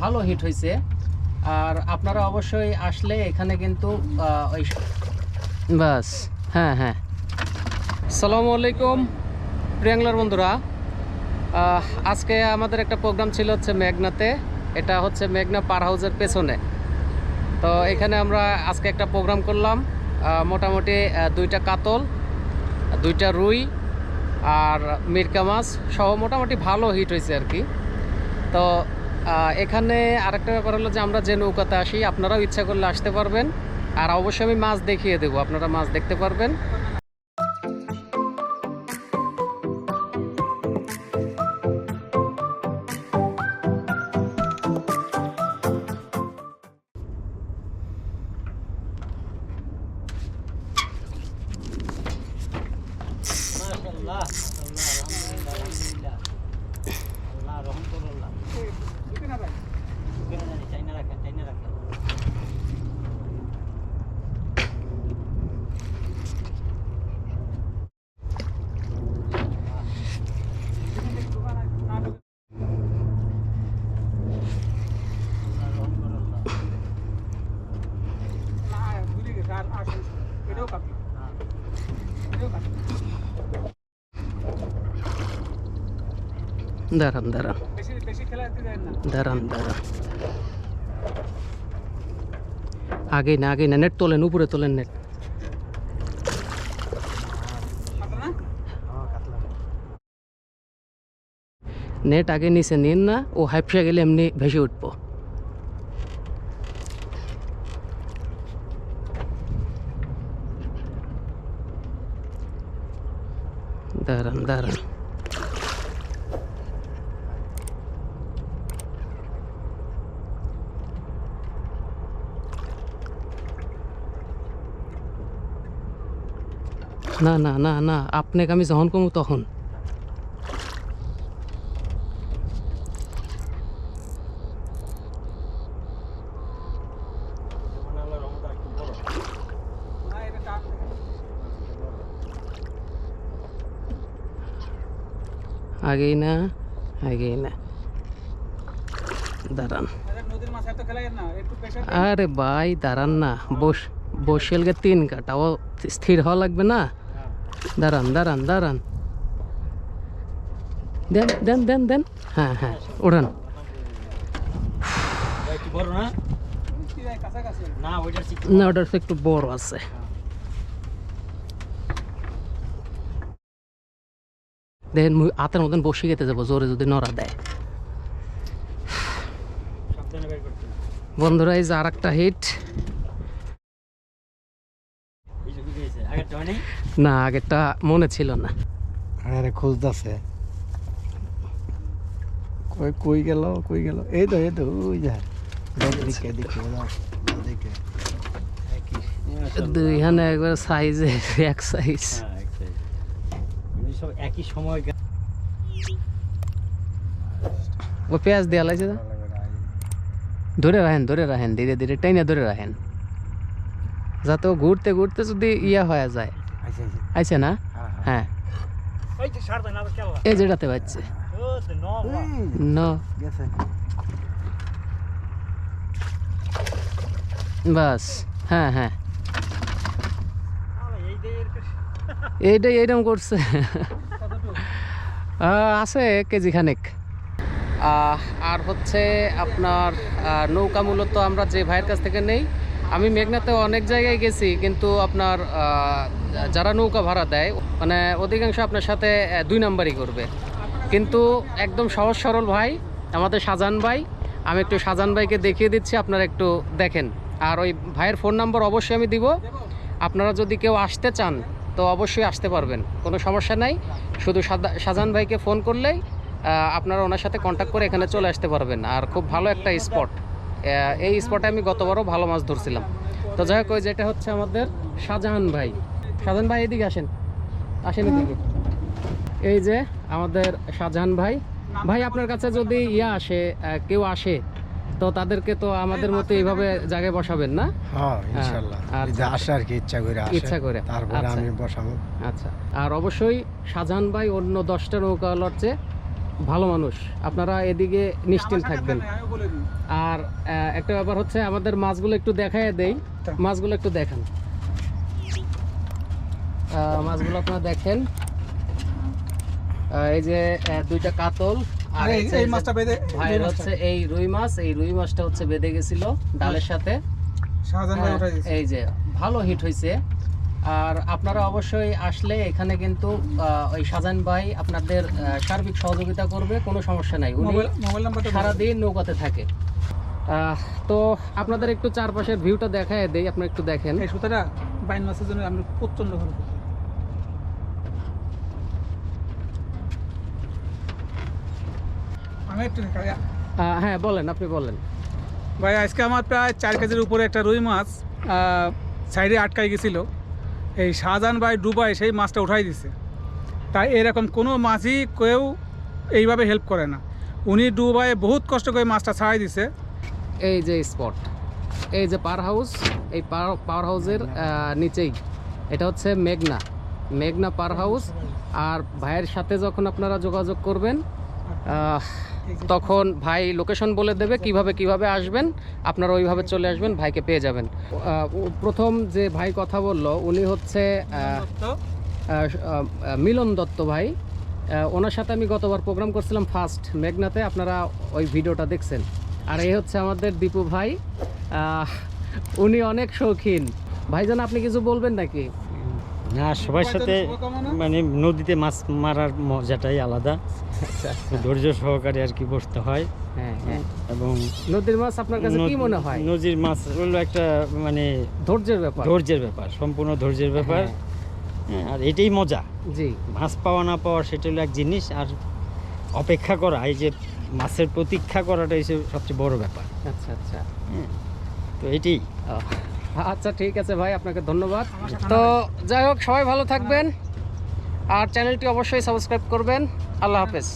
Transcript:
ভালো হিট হয়েছে আর আপনারা অবশ্যই আসলে এখানে কিন্তু ওই বাস হ্যাঁ হ্যাঁ। সালামু আলাইকুম প্রিয়াংলার বন্ধুরা। আজকে আমাদের একটা প্রোগ্রাম ছিল হচ্ছে মেঘনাতে। এটা হচ্ছে মেঘনা পার হাউসের পেছনে। তো এখানে আমরা আজকে একটা প্রোগ্রাম করলাম। মোটামুটি দুইটা কাতল দুইটা রুই আর মির্কা মাছ সহ মোটামুটি ভালো হিট হয়েছে আর কি। তো এখানে আরেকটা ব্যাপার হলো যে আমরা যে নৌকাতে আসি, আপনারাও ইচ্ছা করলে আসতে পারবেন। আর অবশ্যই আমি মাছ দেখিয়ে দেবো, আপনারা মাছ দেখতে পারবেন। মাশাআল্লাহ মাশাআল্লাহ আলহামদুলিল্লাহ আলহামদুলিল্লাহ আল্লাহ। রহম করুল্লাহ কেন জানি চাইনা রাখেন চাইনা রাখেন আল্লাহ রহম করুল্লাহ দাঁড়ান দাঁড়ান দাঁড়ান দাঁড়ান আগে না আগে না নেট তোলেন উপরে তোলেন নেট নেট আগে নিচে নিন না ও হাইপসা গেলে এমনি ভেসে উঠবো দাঁড়ান দাঁড়ান না না না না, আপনাকে আমি যখন কমু তখন। আগেই না আগেই না। দাঁড়ান। আরে ভাই, দাঁড়ান না। বস বসেলকে তিন কাটাও স্থির হওয়া লাগবে না? দাঁড়ান দাঁড়ান দাঁড়ান। দেন দেন দেন দেন। হ্যাঁ হ্যাঁ বড় না, ওটার একটু বড় আছে। দেখেন হাতের মতন বসে গেতে যাব, জোরে যদি নড়া দেয়। বন্ধুরা, এই যে আর একটা হিট না আগেরটা মনে ছিল না। আরে খুঁজতেছে কই কই গেল কই গেল? এই তো এই তো ওই যা। দিকে দিকে দিকে দুই হানে একবার সাইজে এক সাইজ হ্যাঁ এগুলি সব একই সময় ও পেঁয়াজ দেওয়া লাগছে না ধরে রাখেন ধরে রাখেন ধীরে ধীরে টাইনা ধরে রাখেন। যাতে ঘুরতে ঘুরতে যদি ইয়া হয়ে যায়। আইছে না? হ্যাঁ এই যে সারবেন আবার কেলা এই যেটাতে পাচ্ছে বাস হ্যাঁ হ্যাঁ। এই যে এর এইটাই এইরকম করছে। আছে কেজি খানেক। আর হচ্ছে আপনার নৌকা মূলত আমরা যে ভাইয়ের কাছ থেকে নেই আমি মেঘনাতে অনেক জায়গায় গেছি, কিন্তু আপনার যারা নৌকা ভাড়া দেয় মানে অধিকাংশ আপনার সাথে দুই নাম্বারই করবে। কিন্তু একদম সহজ সরল ভাই, আমাদের শাহজাহান ভাই, আমি একটু শাহজাহান ভাইকে দেখিয়ে দিচ্ছি, আপনারা একটু দেখেন। আর ওই ভাইয়ের ফোন নাম্বার অবশ্যই আমি দিব। আপনারা যদি কেউ আসতে চান, তো অবশ্যই আসতে পারবেন, কোনো সমস্যা নাই। শুধু শাহজাহান ভাইকে ফোন করলেই আপনারা ওনার সাথে কন্ট্যাক্ট করে এখানে চলে আসতে পারবেন। আর খুব ভালো একটা স্পট এই স্পটে আমি গতবারও ভালো মাছ ধরছিলাম। তো যাই হোক ওই যেটা হচ্ছে আমাদের শাহজাহান ভাই। শাহজাহান ভাই এদিকে আসেন। আসেন এদিকে। এই যে আমাদের শাহজাহান ভাই। ভাই আপনার কাছে যদি ইয়া আসে কেউ আসে তো তাদেরকে তো আমাদের মতো এইভাবে জায়গায় বসাবেন না? হ্যাঁ ইনশাআল্লাহ। আচ্ছা। যে আসে আর কি ইচ্ছা করে আসে ইচ্ছা করে। তারপরে আচ্ছা। আমি বসাবো। আচ্ছা। আর অবশ্যই শাহজাহান ভাই অন্য দশটা নৌকা লড়ছে। ভালো মানুষ। আপনারা এদিকে নিশ্চিন্ত থাকবেন। আর একটা ব্যাপার হচ্ছে আমাদের মাছগুলো একটু দেখায় দেই। মাছগুলো একটু দেখান। মাছগুলো আপনারা দেখেন। এই যে দুইটা কাতল আর এই- মাছটা বেঁধে ভাইয়ের হচ্ছে এই রুই মাছ। এই রুই মাছটা হচ্ছে বেঁধে গেছিল ডালের সাথে। ভাই হ্যাঁ। এই যে ভালো হিট হয়েছে আর আপনারা অবশ্যই আসলে এখানে কিন্তু ওই শাহজাহান ভাই আপনাদের সার্বিক সহযোগিতা করবে কোনো সমস্যা নাই। উনি। সারাদিন নৌকাতে থাকে। তো আপনাদের একটু চারপাশের ভিউটা দেখায় দেই আপনারা একটু দেখেন। এই সুতাটা বাইন মাছের জন্য প্রচণ্ড ভালো দেখাই। হ্যাঁ? বলেন আপনি বলেন। ভাই আজকে আমার প্রায় চার কেজির উপরে একটা রুই মাছ সাইডে আটকাই গেছিল। এই শাহজাহান ভাই ডুবাই সেই মাছটা উঠাই দিছে। তাই এরকম কোনো মাছই কেউ এইভাবে হেল্প করে না। উনি ডুবাই বহুত কষ্ট করে মাছটা ছাড়াই দিছে। এই যে স্পট এই যে পাওয়ার হাউস এই পাওয়ার হাউসের নিচেই। এটা হচ্ছে মেঘনা মেঘনা পাওয়ার হাউস আর ভাইয়ের সাথে যখন আপনারা যোগাযোগ করবেন তখন ভাই লোকেশন বলে দেবে কীভাবে কীভাবে আসবেন, আপনারা ওইভাবে চলে আসবেন, ভাইকে পেয়ে যাবেন। প্রথম যে ভাই কথা বলল, উনি হচ্ছে মিলন দত্ত ভাই। ওনার সাথে আমি গতবার প্রোগ্রাম করছিলাম ফার্স্ট মেঘনাতে, আপনারা ওই ভিডিওটা দেখছেন। আর এই হচ্ছে আমাদের দীপু ভাই। উনি অনেক শৌখিন। ভাইজান, আপনি কিছু বলবেন নাকি? না সবার সাথে মানে নদীতে মাছ মারার মজাটাই আলাদা। আচ্ছা ধৈর্য সহকারে আর কি বসতে হয়। হ্যাঁ হ্যাঁ। এবং নদীর মাছ আপনার কাছে কি মনে হয়? নদীর মাছ হলো একটা মানে ধৈর্যের ব্যাপার। ধৈর্যের ব্যাপার সম্পূর্ণ ধৈর্যের ব্যাপার। হ্যাঁ, হ্যাঁ, আর এটাই মজা। জি। মাছ পাওয়া না পাওয়া সেটা হলো এক জিনিস আর অপেক্ষা করা এই যে মাছের প্রতীক্ষা করাটাই হচ্ছে সবচেয়ে বড় ব্যাপার। আচ্ছা আচ্ছা। তো এটাই। আচ্ছা ঠিক আছে ভাই আপনাকে ধন্যবাদ। তো যাই হোক সবাই ভালো থাকবেন। আর চ্যানেলটি অবশ্যই সাবস্ক্রাইব করবেন। আল্লাহ হাফেজ।